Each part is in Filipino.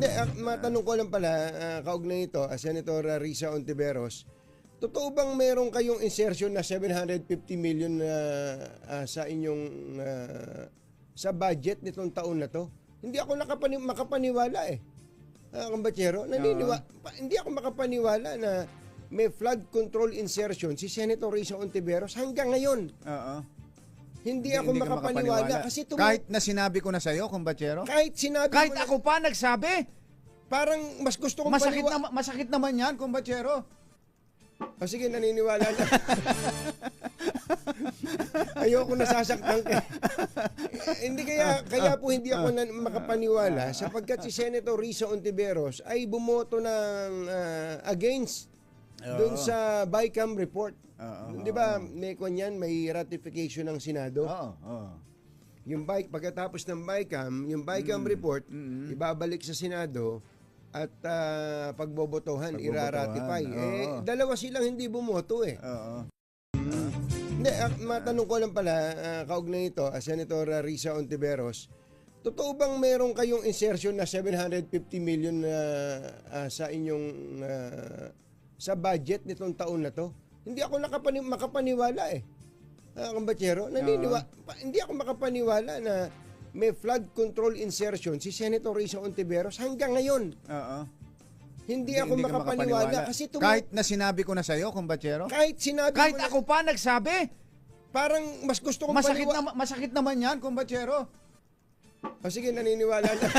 Hindi, ah, matanong ko lang pala, ah, kaugnay ito, ah, Senator ah, Risa Ontiveros, totoo bang meron kayong insertion na 750 million na ah, sa inyong ah, sa budget nitong taon na to? Hindi ako nakapani- makapaniwala eh. Ah, kambatsero, naniniwa, pa- hindi ako makapaniwala na may flood control insertion si Senator Risa Ontiveros hanggang ngayon. Oo. Hindi, ako ka makapaniwala, kasi tumu- Kahit na sinabi ko na sa'yo, kumbatsero? kahit sinabi Kahit mo na- ako pa nagsabi. parang mas gusto kong Masakit, paniwa- na, masakit naman yan, kumbatsero. O sige, naniniwala na. Ayoko nasasaktan ka. Eh, hindi kaya, kaya po hindi ako na, makapaniwala sapagkat si Senator Risa Ontiveros ay bumoto ng ah, against doon Oo. sa BICAM report. Oo, Di ba, may kwan yan, may ratification ng Senado. Oo, oo. Yung bike, pagkatapos ng BICAM, yung BICAM report, mm. ibabalik sa Senado at ah, pagbobotohan, Pagbobotohan, iraratify. Eh, oo. dalawa silang hindi bumoto eh. Oo. Hindi, ah, matanong ko lang pala, ah, kaugnay ito, ah, Senator ah, Risa Ontiveros, totoo bang meron kayong insertion na 750 million na ah, sa inyong ah, sa budget nitong taon na to? Hindi ako nakapani- makapaniwala eh. Ah, kambatsero, naniniwa, pa- hindi ako makapaniwala na may flood control insertion si Senator Risa Ontiveros hanggang ngayon. Oo. Hindi, ako ka makapaniwala, kasi tumu- Kahit na sinabi ko na sa'yo, kumbatsero? kahit sinabi Kahit mo na- ako pa nagsabi. parang mas gusto kong Masakit, paniwa- na, masakit naman yan, kumbatsero. O sige, naniniwala na.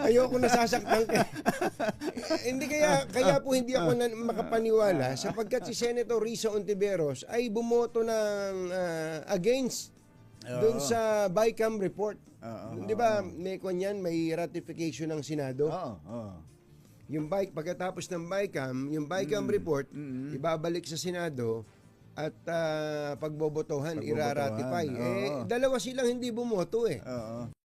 Ayoko nasasaktan ka. Eh, hindi kaya, kaya po hindi ako na, makapaniwala sapagkat si Senator Risa Ontiveros ay bumoto ng ah, against doon Oo. sa BICAM report. Oo, Di ba, may kwan yan, may ratification ng Senado. Oo, oo. Yung bike, pagkatapos ng BICAM, yung BICAM report, ibabalik sa Senado at ah, pagbobotohan, Pagbobotohan, iraratify. Eh, oo. dalawa silang hindi bumoto eh. Oo.